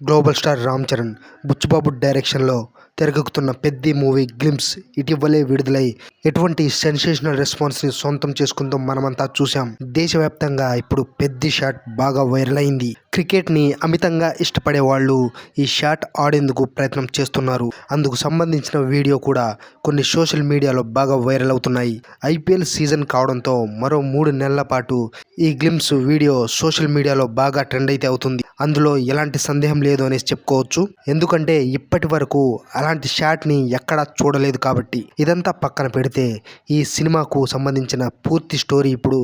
Global star Ram Charan Buchibabu డైరెక్షన్లో తెరకెక్కుతున్న Peddi movie glimpse ఇటీవలే విడుదలై ఎటువంటి సెన్సేషనల్ రెస్పాన్స్ని సొంతం చేసుకుందో మనమంతా చూసాం దేశవ్యాప్తంగా ఇప్పుడు పెద్ది షాట్ బాగా వైరల్ అయింది. క్రికెట్ని అమితంగా ఇష్టపడే వాళ్ళు ఈ షాట్ ఆడేందుకు ప్రయత్నం చేస్తున్నారు. అందుకు సంబంధించిన వీడియో కూడా కొన్ని సోషల్ మీడియాలో బాగా వైరల్ అవుతున్నాయి. ఐపీఎల్ సీజన్ కావడంతో మరో మూడు నెలల పాటు ఈ గ్లిమ్స్ వీడియో సోషల్ మీడియాలో బాగా ట్రెండ్ అయితే అవుతుంది. అందులో ఎలాంటి సందేహం లేదు అనేసి చెప్పుకోవచ్చు. ఎందుకంటే ఇప్పటి వరకు అలాంటి షాట్ని ఎక్కడా చూడలేదు కాబట్టి. ఇదంతా పక్కన పెడితే ఈ సినిమాకు సంబంధించిన పూర్తి స్టోరీ ఇప్పుడు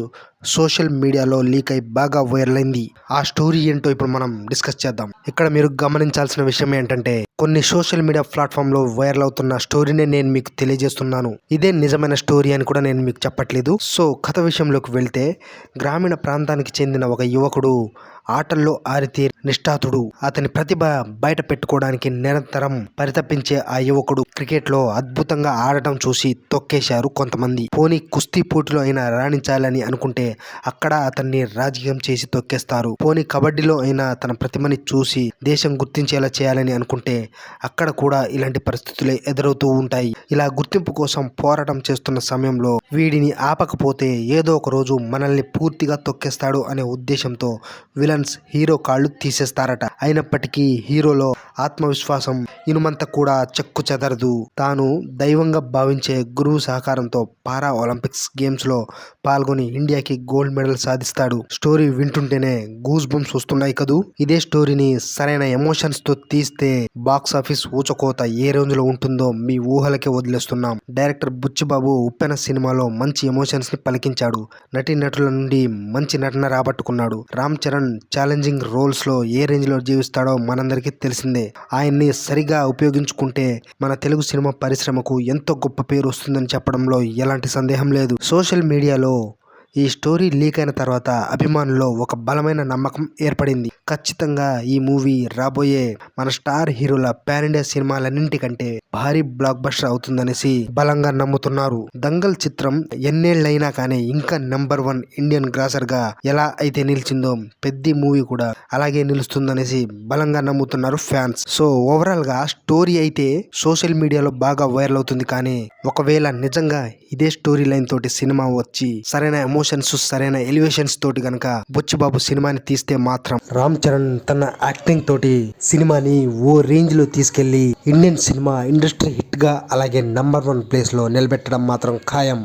సోషల్ మీడియాలో లీక్ అయి బాగా వైరల్ అయింది. ఆ స్టోరీ ఏంటో ఇప్పుడు మనం డిస్కస్ చేద్దాం. ఇక్కడ మీరు గమనించాల్సిన విషయం ఏంటంటే కొన్ని సోషల్ మీడియా ప్లాట్ఫామ్లో వైరల్ అవుతున్న స్టోరీనే నేను మీకు తెలియజేస్తున్నాను. ఇదే నిజమైన స్టోరీ అని కూడా నేను మీకు చెప్పట్లేదు. సో కథ విషయంలోకి వెళ్తే గ్రామీణ ప్రాంతానికి చెందిన ఒక యువకుడు ఆటల్లో ఆరితే నిష్ఠాతుడు. అతని ప్రతిభ బయట పెట్టుకోవడానికి నిరంతరం పరితపించే ఆ యువకుడు క్రికెట్లో అద్భుతంగా ఆడటం చూసి తొక్కేశారు కొంతమంది. పోనీ కుస్తీ పోటీలో అయినా రాణించాలని అనుకుంటే అక్కడ అతన్ని రాజకీయం చేసి తొక్కేస్తారు. పోనీ కబడ్డీలో అయినా తన ప్రతిభని చూసి దేశం గుర్తించేలా చేయాలని అనుకుంటే అక్కడ కూడా ఇలాంటి పరిస్థితులే ఎదురవుతూ ఉంటాయి. ఇలా గుర్తింపు కోసం పోరాటం చేస్తున్న సమయంలో వీడిని ఆపకపోతే ఏదో ఒక రోజు మనల్ని పూర్తిగా తొక్కేస్తాడు అనే ఉద్దేశంతో విలన్స్ హీరో కాళ్ళు తీసేస్తారట. అయినప్పటికీ హీరోలో ఆత్మవిశ్వాసం ఇనుమంత కూడా చెక్కు చెదరదు. తాను దైవంగా భావించే గురువు సహకారంతో పారా ఒలింపిక్స్ గేమ్స్లో పాల్గొని ఇండియాకి గోల్డ్ మెడల్ సాధిస్తాడు. స్టోరీ వింటుంటేనే గూస్ బంప్స్ వస్తున్నాయి కదూ? ఇదే స్టోరీని సరైన ఎమోషన్స్తో తీస్తే బాక్స్ ఆఫీస్ ఊచకోత ఏ రేంజ్లో ఉంటుందో మీ ఊహలకే వదిలేస్తున్నాం. డైరెక్టర్ బుచ్చిబాబు ఉప్పెన సినిమాలో మంచి ఎమోషన్స్ని పలికించాడు. నటి నటుల నుండి మంచి నటన రాబట్టుకున్నాడు. రామ్ చరణ్ ఛాలెంజింగ్ రోల్స్లో ఏ రేంజ్లో జీవిస్తాడో మనందరికీ తెలిసిందే. ఆయన్ని సరిగా ఉపయోగించుకుంటే మన తెలుగు సినిమా పరిశ్రమకు ఎంతో గొప్ప పేరు వస్తుందని చెప్పడంలో ఎలాంటి సందేహం లేదు. సోషల్ మీడియాలో ఈ స్టోరీ లీక్ అయిన తర్వాత అభిమానుల్లో ఒక బలమైన నమ్మకం ఏర్పడింది. ఖచ్చితంగా ఈ మూవీ రాబోయే మన స్టార్ హీరోల పాన్ ఇండియా సినిమాలన్నింటికంటే భారీ బ్లాక్ బస్టర్ అవుతుందనేసి బలంగా నమ్ముతున్నారు. దంగల్ చిత్రం ఎన్నేళ్ళైనా కానీ ఇంకా నెంబర్ వన్ ఇండియన్ గ్రాసర్గా ఎలా అయితే నిలిచిందో పెద్ద మూవీ కూడా అలాగే నిలుస్తుందనేసి బలంగా నమ్ముతున్నారు ఫ్యాన్స్. సో ఓవరాల్గా స్టోరీ అయితే సోషల్ మీడియాలో బాగా వైరల్ అవుతుంది కానీ ఒకవేళ నిజంగా ఇదే స్టోరీ లైన్ తోటి సినిమా వచ్చి సరైన ఎమోషన్స్ సరైన ఎలివేషన్స్ తోటి గనక బుచ్చిబాబు సినిమాని తీస్తే మాత్రం రామ్ చరణ్ తన యాక్టింగ్ తోటి సినిమాని ఓ రేంజ్లో తీసుకెళ్ళి ఇండియన్ సినిమా ఇండస్ట్రీ హిట్గా అలాగే నంబర్ వన్ ప్లేస్లో నిలబెట్టడం మాత్రం ఖాయం.